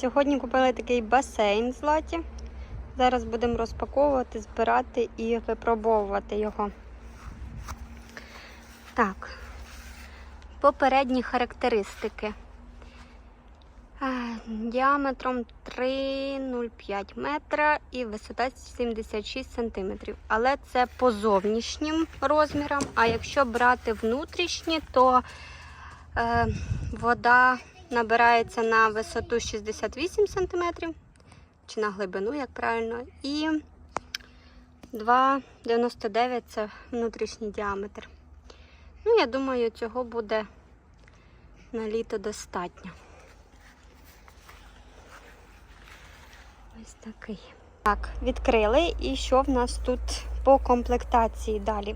Сьогодні купили такий басейн з латі. Зараз будемо розпаковувати, збирати і випробовувати його. Так, попередні характеристики. Е, Діаметром 3,05 метра і висота 76 сантиметрів. Але це по зовнішнім розмірам. А якщо брати внутрішні, то е, вода набирається на висоту 68 см, чи на глибину, як правильно, і 2,99 це внутрішній діаметр. Ну, я думаю, цього буде на літо достатньо. Ось такий. Так, відкрили. І що в нас тут по комплектації далі?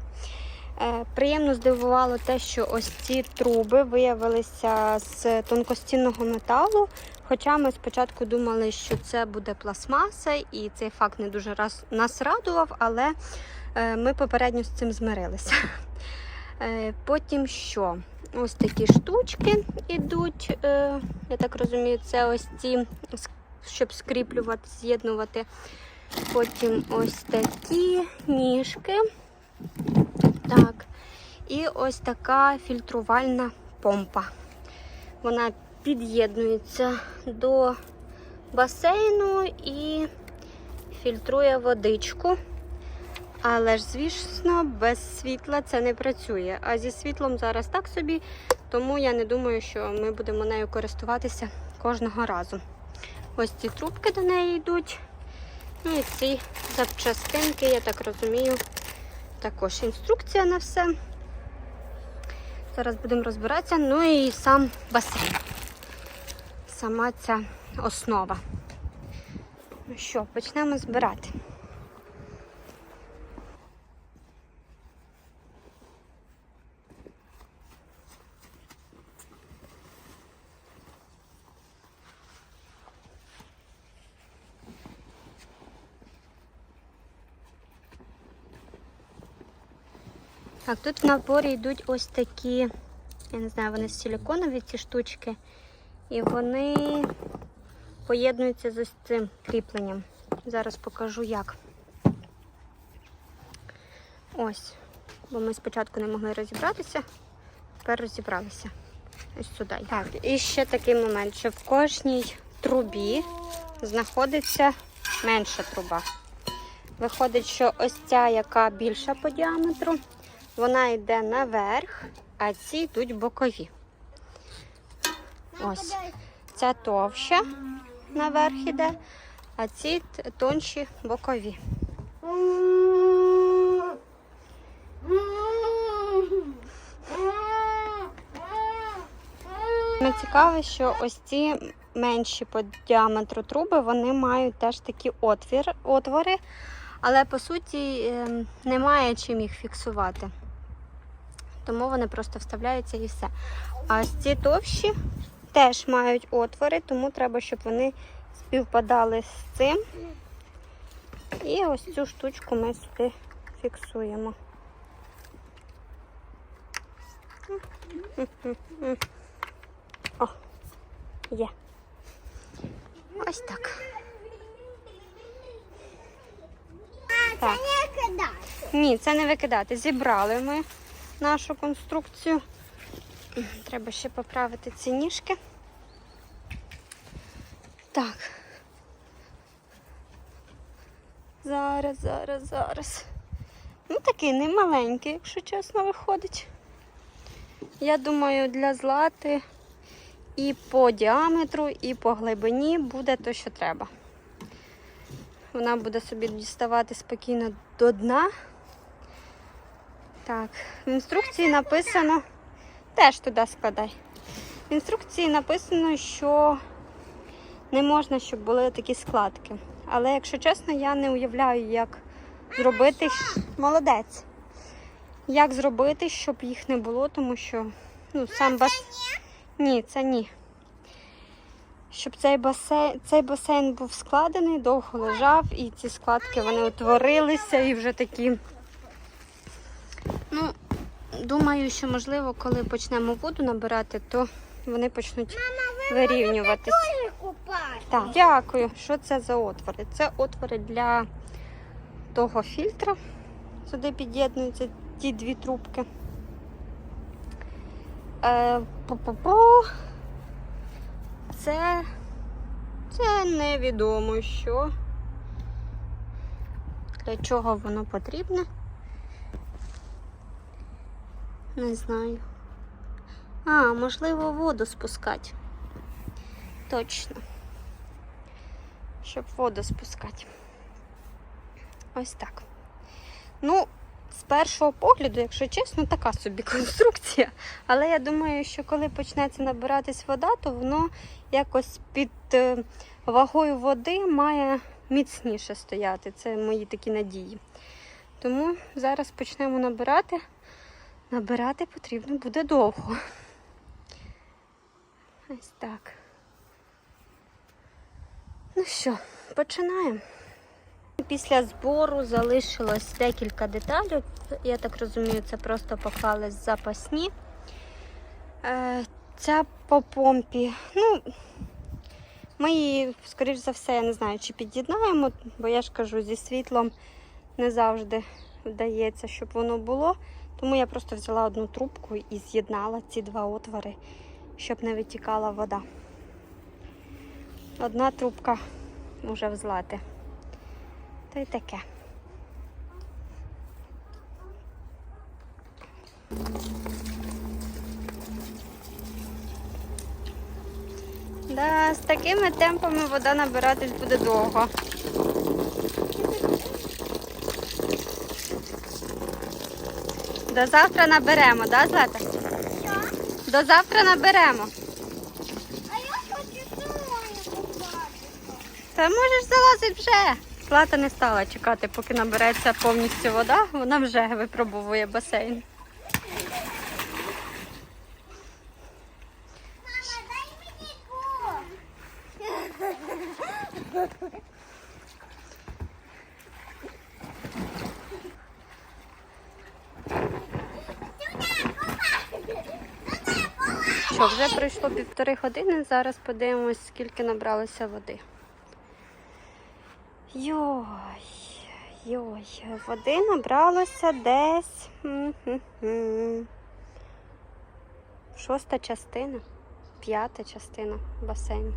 Е, приємно здивувало те, що ось ці труби виявилися з тонкостінного металу. Хоча ми спочатку думали, що це буде пластмаса, і цей факт не дуже нас радував, але е, ми попередньо з цим змирилися. Е, потім що? Ось такі штучки йдуть, я так розумію, це ось ці, щоб скріплювати, з'єднувати. Потім ось такі ніжки. Так. І ось така фільтрувальна помпа. Вона під'єднується до басейну і фільтрує водичку. Але ж, звісно, без світла це не працює. А зі світлом зараз так собі, тому я не думаю, що ми будемо нею користуватися кожного разу. Ось ці трубки до неї йдуть. Ну і ці запчастинки, я так розумію, також інструкція на все. Зараз будемо розбиратися. Ну і сам басейн. Сама ця основа. Ну що, почнемо збирати. Так, тут в наборі йдуть ось такі, я не знаю, вони силіконові ці штучки. І вони поєднуються з ось цим кріпленням. Зараз покажу як. Ось. Бо ми спочатку не могли розібратися, тепер розібралися. Ось сюди. Так, і ще такий момент, що в кожній трубі знаходиться менша труба. Виходить, що ось ця, яка більша по діаметру, вона йде наверх, а ці йдуть бокові. Ось. Ця товща наверх іде, а ці тонші бокові. Саме цікаве, що ось ці менші по діаметру труби, вони мають теж такі отвір, отвори, але по суті ем, немає чим їх фіксувати. Тому вони просто вставляються і все. А ці товщі теж мають отвори, тому треба, щоб вони співпадали з цим. І ось цю штучку ми сюди фіксуємо. О, є. Ось так. Так. не кидати. Ні, це не викидати. Зібрали ми нашу конструкцію. Треба ще поправити ці ніжки. Так. Зараз, зараз, зараз. Ну, такий не маленький, якщо чесно, виходить. Я думаю, для злати і по діаметру, і по глибині буде те, що треба. Вона буде собі діставати спокійно до дна. Так, в інструкції написано, теж туди складай. В інструкції написано, що не можна, щоб були такі складки. Але, якщо чесно, я не уявляю, як зробити. Молодець. Як зробити, щоб їх не було, тому що ну, сам бас... Ні, це ні. Щоб цей басейн, цей басейн був складений, довго лежав, і ці складки вони утворилися і вже такі. Думаю, що можливо, коли почнемо воду набирати, то вони почнуть вирівнюватися. Купила. Так, дякую. Що це за отвори? Це отвори для того фільтра. Сюди під'єднуються ті дві трубки. Е, пу-пу-пу. Це, це невідомо що. Для чого воно потрібне? Не знаю. А, можливо, воду спускати. Точно. Щоб воду спускати. Ось так. Ну, з першого погляду, якщо чесно, така собі конструкція. Але я думаю, що коли почнеться набиратись вода, то воно якось під е, вагою води має міцніше стояти. Це мої такі надії. Тому зараз почнемо набирати. Набирати потрібно буде довго. Ось так. Ну що, починаємо. Після збору залишилось декілька деталей. Я так розумію, це просто поклали запасні. Е, ця по помпі, ну, ми її, скоріш за все, я не знаю, чи під'єднаємо, бо я ж кажу, зі світлом не завжди вдається, щоб воно було. Тому я просто взяла одну трубку і з'єднала ці два отвори, щоб не витікала вода. Одна трубка вже в злати. То й таке. Да, з такими темпами вода набиратись буде довго. До завтра наберемо, да, Злата? Що? До завтра наберемо. А я хочу купатися. Та можеш залазити вже. Злата не стала чекати, поки набереться повністю вода. Вона вже випробовує басейн. Що, вже пройшло півтори години. Зараз подивимось, скільки набралося води. Йой, йой, води набралося десь. Шоста частина, п'ята частина басейну.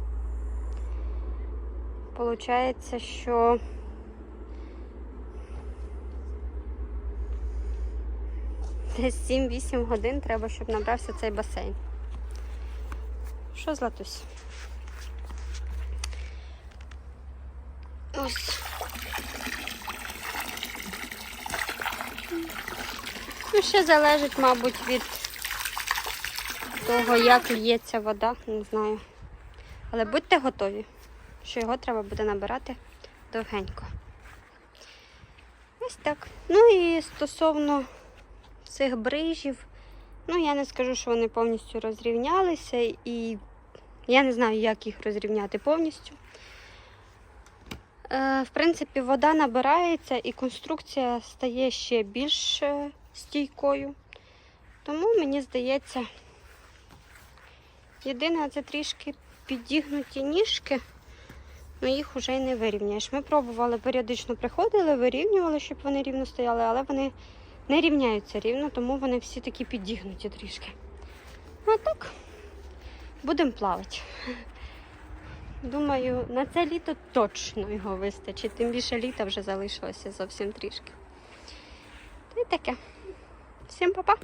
Получається, що десь 7-8 годин треба, щоб набрався цей басейн. Що, Златусь? Ось. Ну, ще залежить, мабуть, від того, як лється вода, не знаю. Але будьте готові, що його треба буде набирати довгенько. Ось так. Ну і стосовно цих брижів, ну я не скажу, що вони повністю розрівнялися, і я не знаю, як їх розрівняти повністю. Е, В принципі, вода набирається і конструкція стає ще більш е, стійкою. Тому мені здається, єдине це трішки підігнуті ніжки, але їх вже й не вирівняєш. Ми пробували, періодично приходили, вирівнювали, щоб вони рівно стояли, але вони не рівняються рівно, тому вони всі такі підігнуті трішки. А так, будемо плавати. Думаю, на це літо точно його вистачить. Тим більше літа вже залишилося зовсім трішки. Й таке. Всім па-па!